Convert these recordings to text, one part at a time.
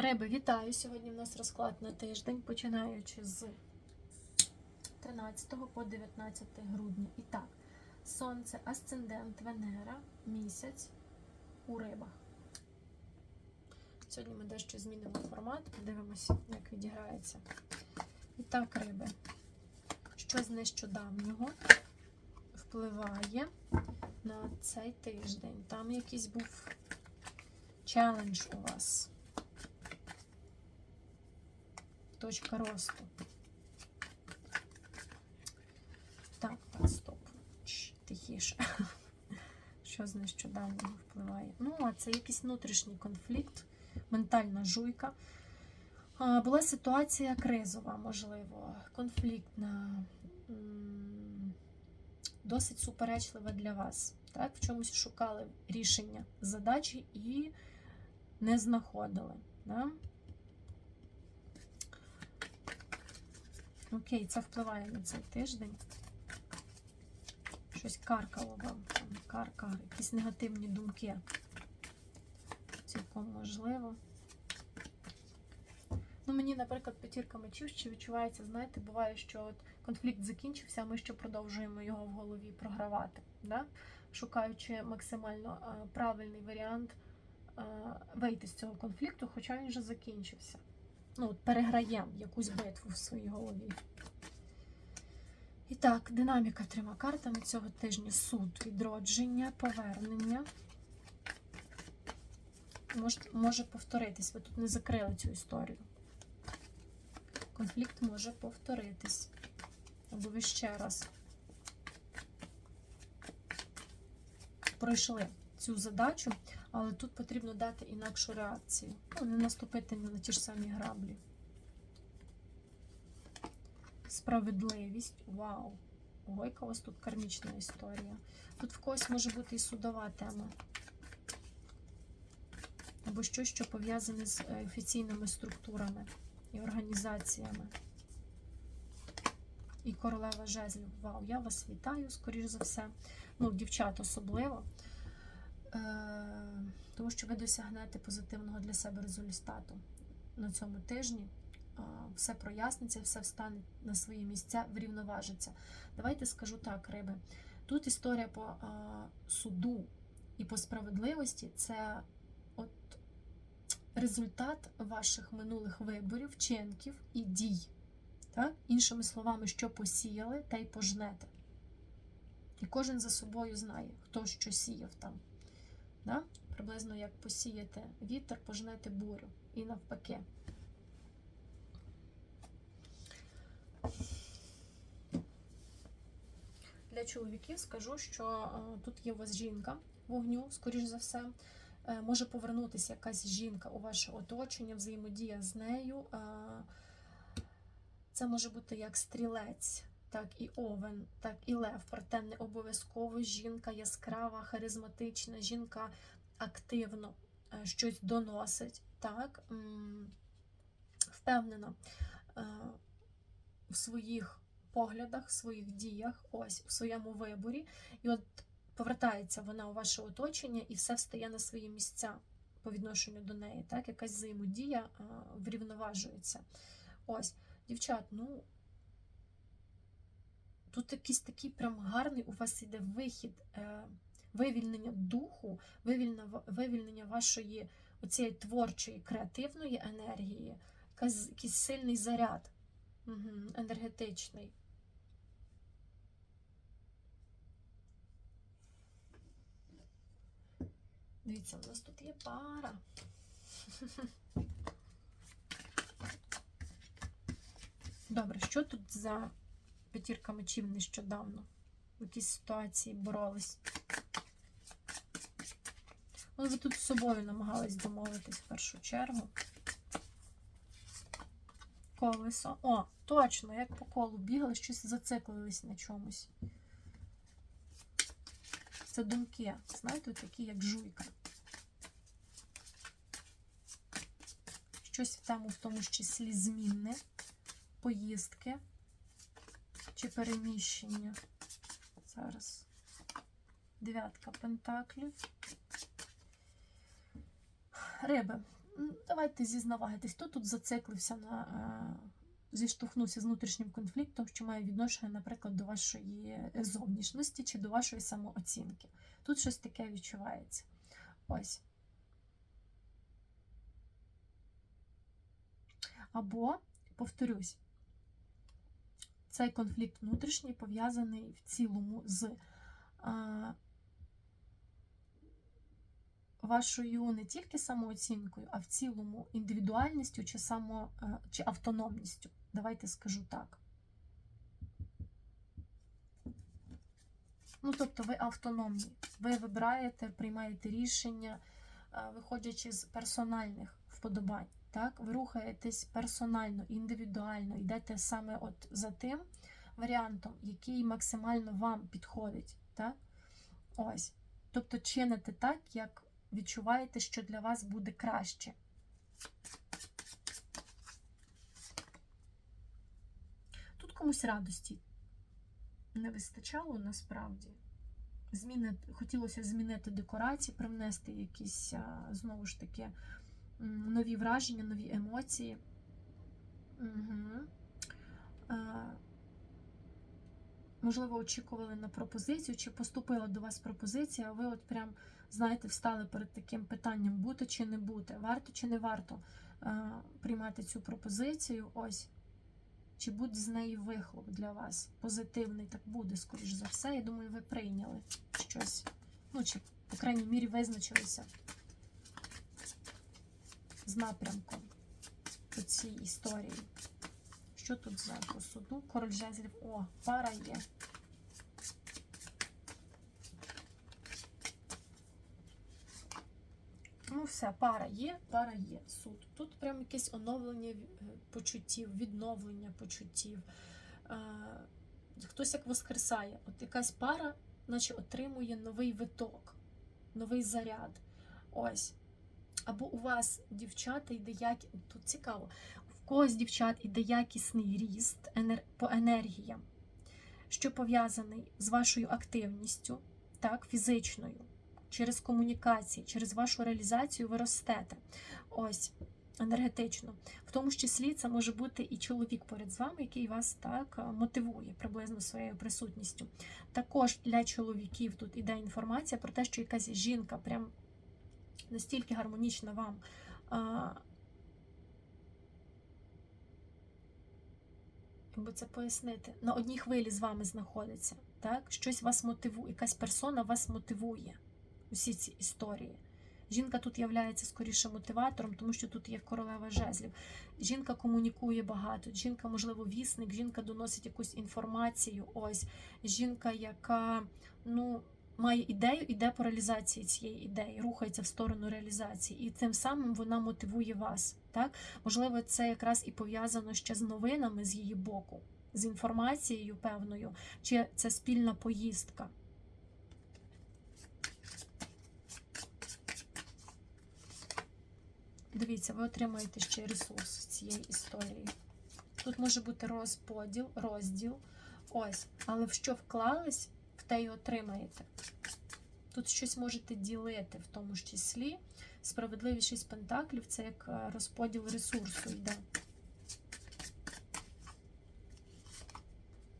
Риби, вітаю! Сьогодні в нас розклад на тиждень, починаючи з 13 по 19 грудня. І так, Сонце, Асцендент, Венера, місяць у рибах. Сьогодні ми дещо змінимо формат, подивимося, як відіграється. І так, риби. Що з нещодавнього впливає на цей тиждень? Там якийсь був челендж у вас. Точка росту. Так, так, стоп. Тихіше. Що з нещодавнього впливає? Ну, а це якийсь внутрішній конфлікт, ментальна жуйка. Була ситуація кризова, можливо, конфліктна, досить суперечлива для вас. Так? В чомусь шукали рішення задачі і не знаходили. Да? Окей, це впливає на цей тиждень. Щось каркало вам, там, карка, якісь негативні думки. Цілком можливо. Ну, мені, наприклад, п'ятірка мечів ще відчувається, знаєте, буває, що от конфлікт закінчився, а ми ще продовжуємо його в голові програвати, да? шукаючи максимально а, правильний варіант а, вийти з цього конфлікту, хоча він вже закінчився. Ну, переграємо якусь битву в своїй голові. І так, динаміка трьома картами цього тижня: суд, відродження, повернення. Може, може повторитись. Ви тут не закрили цю історію. Конфлікт може повторитись. Або ви ще раз пройшли цю задачу, але тут потрібно дати інакшу реакцію. Ну, не наступити на ті ж самі граблі. Справедливість. Вау! Ой, яка у вас тут кармічна історія. Тут в когось може бути і судова тема. Або щось, що пов'язане з е, офіційними структурами і організаціями. І королева жезлів. Вау, я вас вітаю, скоріш за все. Ну, дівчат особливо. Е, тому що ви досягнете позитивного для себе результату на цьому тижні. Все проясниться, все встане на свої місця, врівноважиться. Давайте скажу так, риби. Тут історія по суду і по справедливості це от результат ваших минулих виборів, вчинків і дій. Так? Іншими словами, що посіяли, та й пожнете. І кожен за собою знає, хто що сіяв там. Да? Приблизно як посіяти вітер, пожнете бурю. І навпаки. Для чоловіків скажу, що е, тут є у вас жінка вогню, скоріш за все. Е, може повернутися якась жінка у ваше оточення, взаємодія з нею. Е, Це може бути як стрілець, так і овен, так і лев. Проте не обов'язково жінка яскрава, харизматична, жінка активно е, щось доносить. Так, впевнена е, в своїх поглядах, в своїх діях, ось у своєму виборі. І от повертається вона у ваше оточення і все встає на свої місця по відношенню до неї. Так, якась взаємодія врівноважується. Ось, дівчат, ну тут якийсь такий прям гарний у вас іде вихід, е, вивільнення духу, вивільнення, вашої оцієї творчої, креативної енергії, якийсь сильний заряд енергетичний. Дивіться, у нас тут є пара. Добре, що тут за п'ятірка мечів нещодавно? В якійсь ситуації боролись? Ну, ви тут з собою намагались домовитись в першу чергу. Колесо. О, точно, як по колу бігали, щось зациклились на чомусь. Це думки, знаєте, такі, як жуйка. Щось тему, в тому числі змінне, поїздки чи переміщення. Зараз дев'ятка пентаклів. Риби. давайте зізнавайтесь, хто тут зациклився на е, зіштовхнувся з внутрішнім конфліктом, що має відношення, наприклад, до вашої зовнішності чи до вашої самооцінки. Тут щось таке відчувається. Ось. Або, повторюсь, цей конфлікт внутрішній пов'язаний в цілому з а, вашою не тільки самооцінкою, а в цілому індивідуальністю чи само, е, чи автономністю. Давайте скажу так. Ну, тобто ви автономні, ви вибираєте, приймаєте рішення, е, виходячи з персональних вподобань. Так? Ви рухаєтесь персонально, індивідуально, йдете саме от за тим варіантом, який максимально вам підходить. Так? Ось. Тобто чините так, як відчуваєте, що для вас буде краще. Тут комусь радості не вистачало насправді. Зміни, хотілося змінити декорації, привнести якісь, знову ж таки, нові враження, нові емоції. Угу. Можливо, очікували на пропозицію, чи поступила до вас пропозиція, а ви от прям, знаєте, встали перед таким питанням, бути чи не бути, варто чи не варто приймати цю пропозицію. Ось. Чи буде з неї вихлоп для вас? Позитивний, так буде, скоріш за все. Я думаю, ви прийняли щось. Ну, чи, по крайній мірі, визначилися з напрямком у цій історії. Що тут за по суду? Король жезлів. О, пара є. Ну, все, пара є, пара є. Суд. Тут прям якесь оновлення е, почуттів, відновлення почуттів. Е, Хтось як воскресає. От якась пара, наче отримує новий виток, новий заряд. Ось. Або у вас, дівчата, йде як... Тут цікаво. В когось дівчат іде якісний ріст по енергіям, що пов'язаний з вашою активністю, так, фізичною через комунікації, через вашу реалізацію ви ростете. Ось. Енергетично, в тому числі це може бути і чоловік поряд з вами, який вас так мотивує приблизно своєю присутністю. Також для чоловіків тут іде інформація про те, що якась жінка прям настільки гармонічна вам. А, як би це пояснити, на одній хвилі з вами знаходиться. Так? Щось вас мотивує, якась персона вас мотивує усі ці історії. Жінка тут є скоріше мотиватором, тому що тут є королева жезлів. Жінка комунікує багато, жінка, можливо, вісник, жінка доносить якусь інформацію. Ось жінка, яка ну, має ідею, іде по реалізації цієї ідеї, рухається в сторону реалізації, і тим самим вона мотивує вас. Так? Можливо, це якраз і пов'язано ще з новинами з її боку, з інформацією певною, чи це спільна поїздка. Дивіться, ви отримаєте ще ресурс з цієї історії. Тут може бути розподіл, розділ. Ось, але в що вклались, те й отримаєте. Тут щось можете ділити, в тому ж числі. Справедливість шість пентаклів це як розподіл ресурсу йде.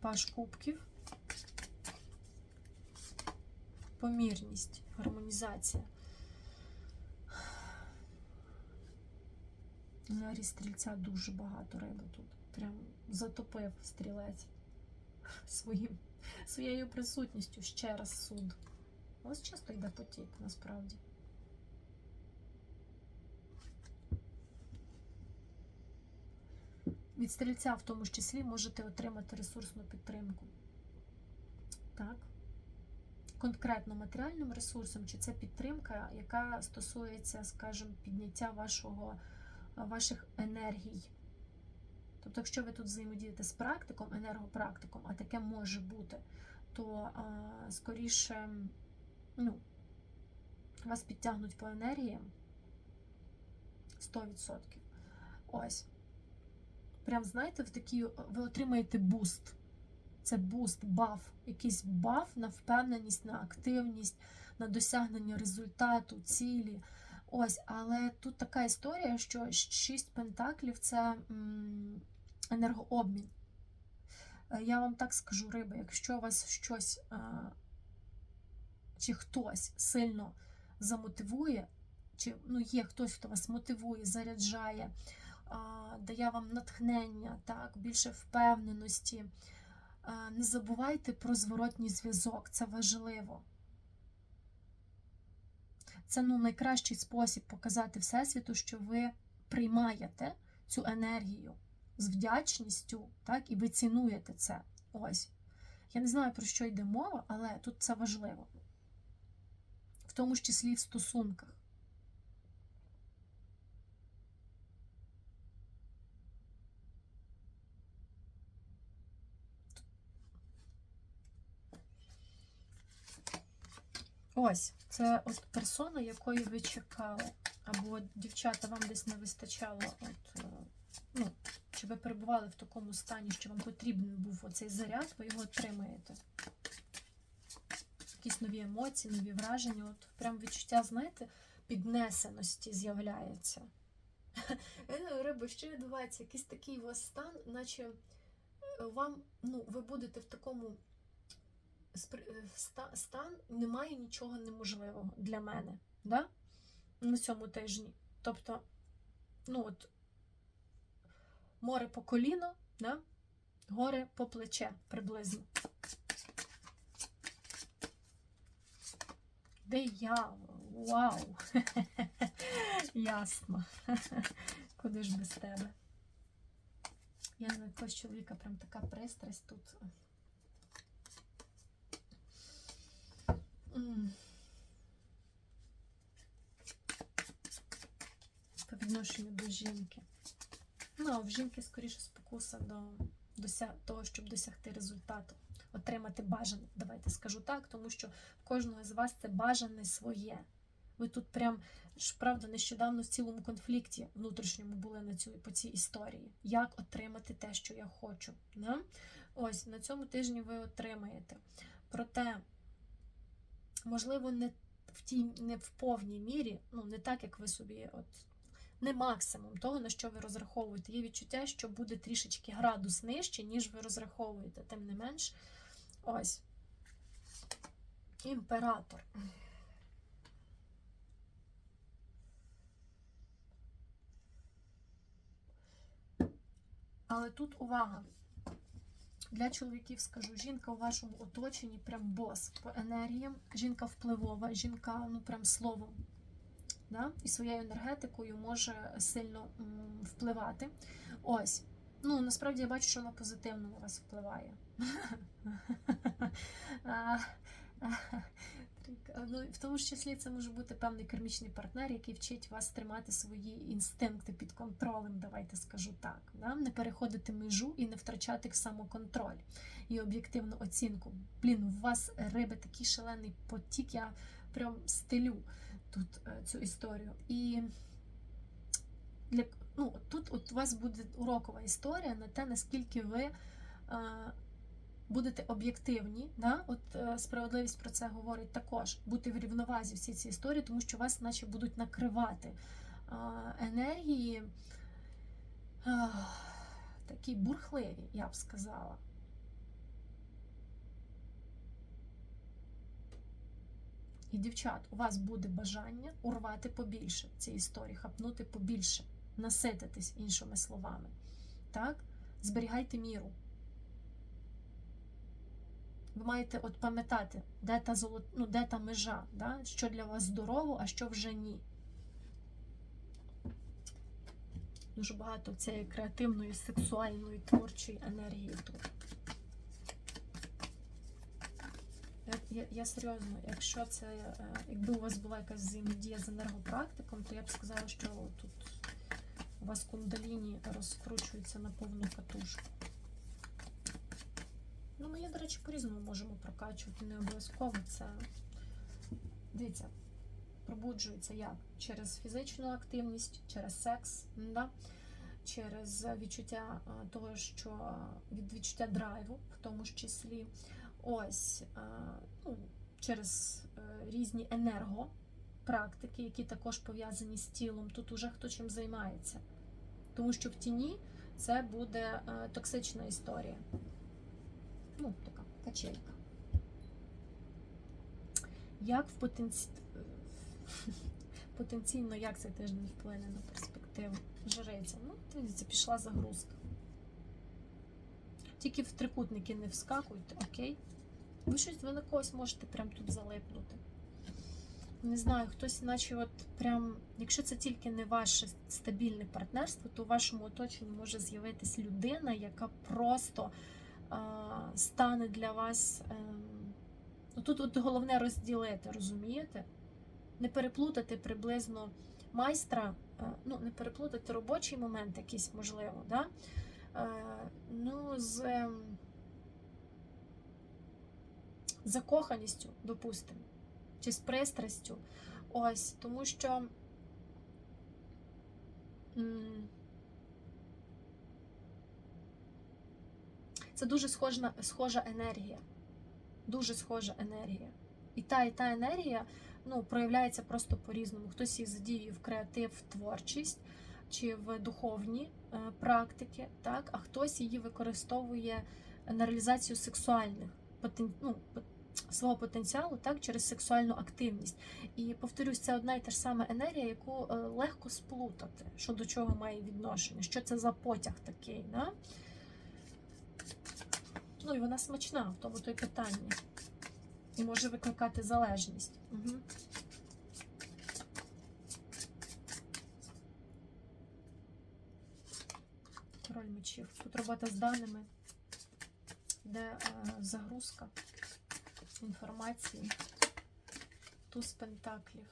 Паш кубків. Помірність, гармонізація. На стрільця дуже багато риби тут. Прям затопив стрілець своїм, своєю присутністю ще раз суд. Ось часто йде потік, насправді. Від стрільця в тому ж числі можете отримати ресурсну підтримку. Так. Конкретно матеріальним ресурсом, чи це підтримка, яка стосується, скажімо, підняття вашого ваших енергій. Тобто, якщо ви тут взаємодієте з практиком, енергопрактиком, а таке може бути, то а, скоріше ну, вас підтягнуть по енергіям 100%. Ось. Прям, знаєте, в такі ви отримаєте буст. Це буст, баф, якийсь баф на впевненість, на активність, на досягнення результату, цілі. Ось, але тут така історія, що шість пентаклів це м, енергообмін. Е, Я вам так скажу, риби, якщо вас щось а, чи хтось сильно замотивує, чи ну, є хтось, хто вас мотивує, заряджає, дає вам натхнення, так, більше впевненості. а, Не забувайте про зворотній зв'язок, це важливо. Це ну, найкращий спосіб показати Всесвіту, що ви приймаєте цю енергію з вдячністю, так, і ви цінуєте це. Ось. Я не знаю, про що йде мова, але тут це важливо. В тому ж числі в стосунках. Ось, це от персона, якої ви чекали. Або дівчата, вам десь не вистачало. От, е, ну, чи ви перебували в такому стані, що вам потрібен був оцей заряд, ви його отримаєте. Якісь нові емоції, нові враження. От прям відчуття, знаєте, піднесеності з'являється. Е, Риби, що відбувається? Якийсь такий у вас стан, наче е, вам, ну, ви будете в такому е, стан, немає нічого неможливого для мене. Да? На цьому тижні. Тобто, ну от, море по коліно, да? гори по плече приблизно. Диявол, вау! Ясно. Куди ж без тебе? Я на якогось чоловіка прям така пристрасть тут. По відношенню до жінки. Ну, а в жінки скоріше спокуса до дося... того, щоб досягти результату, отримати бажане. Давайте скажу так, тому що в кожного з вас це бажане своє. Ви тут прям ж правда нещодавно в цілому конфлікті внутрішньому були на цю по цій історії. Як отримати те, що я хочу? Да? Ось на цьому тижні ви отримаєте. Проте, можливо, не в тій, не в повній мірі, ну не так, як ви собі, от не максимум того, на що ви розраховуєте. Є відчуття, що буде трішечки градус нижче, ніж ви розраховуєте. Тим не менш, ось імператор. Але тут увага. Для чоловіків скажу, жінка у вашому оточенні прям бос по енергіям. Жінка впливова, жінка ну прям словом. Да? І своєю енергетикою може сильно впливати. Ось. Ну, насправді я бачу, що вона позитивно на вас впливає. Ну, в тому ж числі це може бути певний кармічний партнер, який вчить вас тримати свої інстинкти під контролем, давайте скажу так. Да? Не переходити межу і не втрачати самоконтроль і об'єктивну оцінку. Блін, у вас риби такий шалений потік, я прям стелю тут е, цю історію. І для, ну, тут от у вас буде урокова історія на те, наскільки ви е, будете об'єктивні. Да? От е, справедливість про це говорить також. Бути в рівновазі всі ці історії, тому що вас наче будуть накривати е, енергії е, такі бурхливі, я б сказала. І, дівчат, у вас буде бажання урвати побільше ці історії, хапнути побільше, насититись іншими словами. Так? Зберігайте міру. Ви маєте от пам'ятати, де та золот... ну, де та межа, да? що для вас здорово, а що вже ні. Дуже багато цієї креативної, сексуальної, творчої енергії тут. Я, я, я серйозно, якщо це, е, якби у вас була якась взаємодія з енергопрактиком, то я б сказала, що тут у вас кундаліні розкручується на повну катушку. Ну, ми, до речі, по-різному можемо прокачувати, не обов'язково це. Дивіться, пробуджується як? Через фізичну активність, через секс, да? через відчуття того, що від відчуття драйву, в тому ж числі. Ось ну, через е, різні енерго практики, які також пов'язані з тілом, тут уже хто чим займається. Тому що в тіні це буде е, токсична історія. Ну, така качелька. Як в потенці... потенційно, як цей тиждень вплине на перспективу жриця? Ну, дивіться, пішла загрузка. Тільки в трикутники не вскакуйте, окей? Ви щось ви на когось можете прям тут залипнути. Не знаю, хтось, іначе, от прям, якщо це тільки не ваше стабільне партнерство, то у вашому оточенні може з'явитись людина, яка просто а, стане для вас. Ем, ну, тут от головне розділити, розумієте? Не переплутати приблизно майстра, е, ну, не переплутати робочий момент якийсь, можливо, да? Ну, з ем, закоханістю, допустимо, чи з пристрастю. Ось, тому що це дуже схожа, схожа енергія. Дуже схожа енергія. І та, і та енергія ну, проявляється просто по-різному. Хтось їх задіює в креатив, в творчість чи в духовні практики, так? а хтось її використовує на реалізацію сексуальних ну, свого потенціалу так, через сексуальну активність. І повторюсь, це одна і та ж сама енергія, яку е, легко сплутати, що до чого має відношення, що це за потяг такий. Да? Ну і вона смачна, в тому то й питання. І може викликати залежність. Угу. Король. Тут робота з даними, де е, загрузка інформації. Туз пентаклів.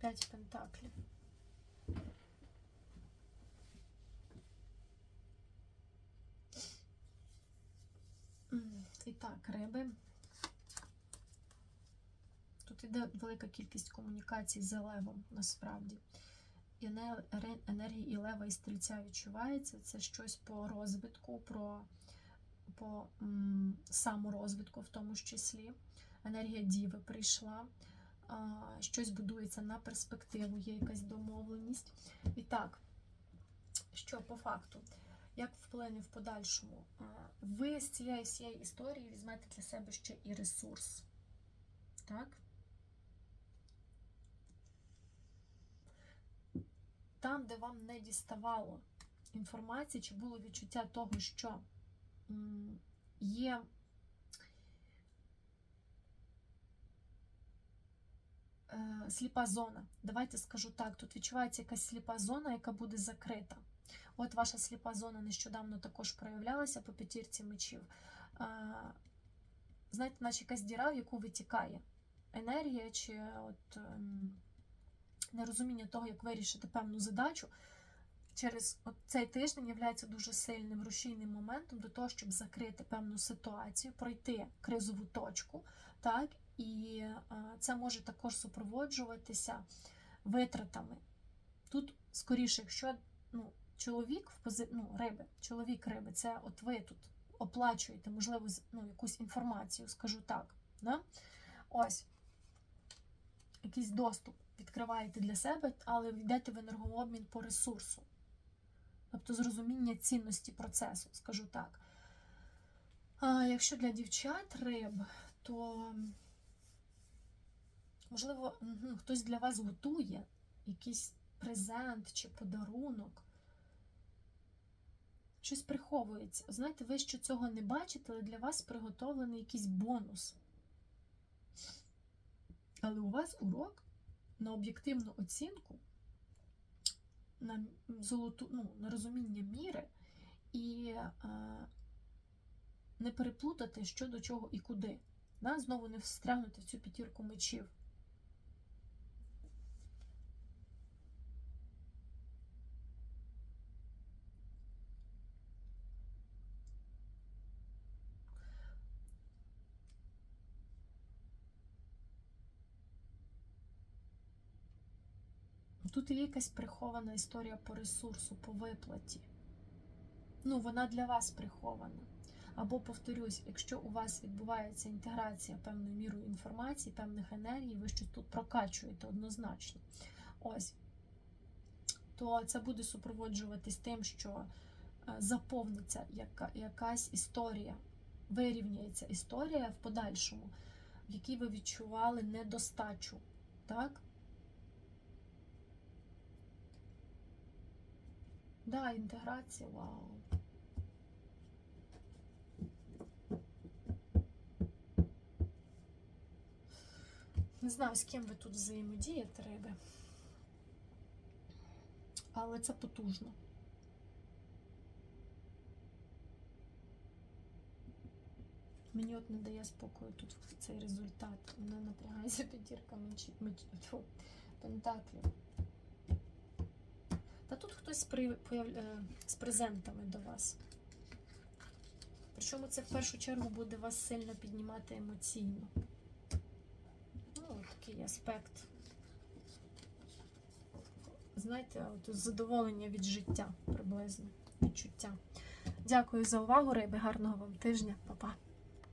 П'ять пентаклів. І так, риби. Тут іде велика кількість комунікацій з левом насправді. Енергії і лева і стрільця відчувається. Це щось по розвитку, про, по м, саморозвитку в тому ж числі. Енергія діви прийшла, а, щось будується на перспективу, є якась домовленість. І так, що по факту? Як вплине в подальшому? А, Ви з цієї всієї історії візьмете для себе ще і ресурс. Так? Там, де вам не діставало інформації, чи було відчуття того, що є е, сліпа зона. Давайте скажу так: тут відчувається якась сліпа зона, яка буде закрита. От ваша сліпа зона нещодавно також проявлялася по п'ятірці мечів. Знаєте, наче якась діра, в яку витікає енергія, чи от ем, нерозуміння того, як вирішити певну задачу. Через цей тиждень є дуже сильним рушійним моментом до того, щоб закрити певну ситуацію, пройти кризову точку, так і це може також супроводжуватися витратами. Тут, скоріше, якщо ну, чоловік в пози... ну, риби, чоловік риби, це от ви тут оплачуєте, можливо, ну, якусь інформацію, скажу так. Да? Ось якийсь доступ відкриваєте для себе, але йдете в енергообмін по ресурсу. Тобто зрозуміння цінності процесу, скажу так. А якщо для дівчат риб, то можливо хтось для вас готує якийсь презент чи подарунок. Щось приховується. Знаєте, ви ще цього не бачите, але для вас приготовлений якийсь бонус. Але у вас урок на об'єктивну оцінку, на золоту, ну, на розуміння міри і е, не переплутати, що до чого і куди. Да? Знову не встрягнути в цю п'ятірку мечів. Тут є якась прихована історія по ресурсу, по виплаті. Ну, вона для вас прихована. Або повторюсь, якщо у вас відбувається інтеграція певною мірою інформації, певних енергій, ви щось тут прокачуєте однозначно. Ось. То це буде супроводжуватись тим, що е, заповниться яка, якась історія, вирівняється історія в подальшому, в якій ви відчували недостачу. Так? Да, інтеграція, вау. Не знаю, з ким ви тут взаємодієте, риби. Але це потужно. Мені от не дає спокою тут цей результат. Мене напрягається п'ятірка мечі, пентаклів. Та тут хтось при, е, з презентами до вас. Причому це в першу чергу буде вас сильно піднімати емоційно. Ну, такий аспект. Знаєте, от задоволення від життя приблизно, відчуття. Дякую за увагу, риби. Гарного вам тижня, Па-па.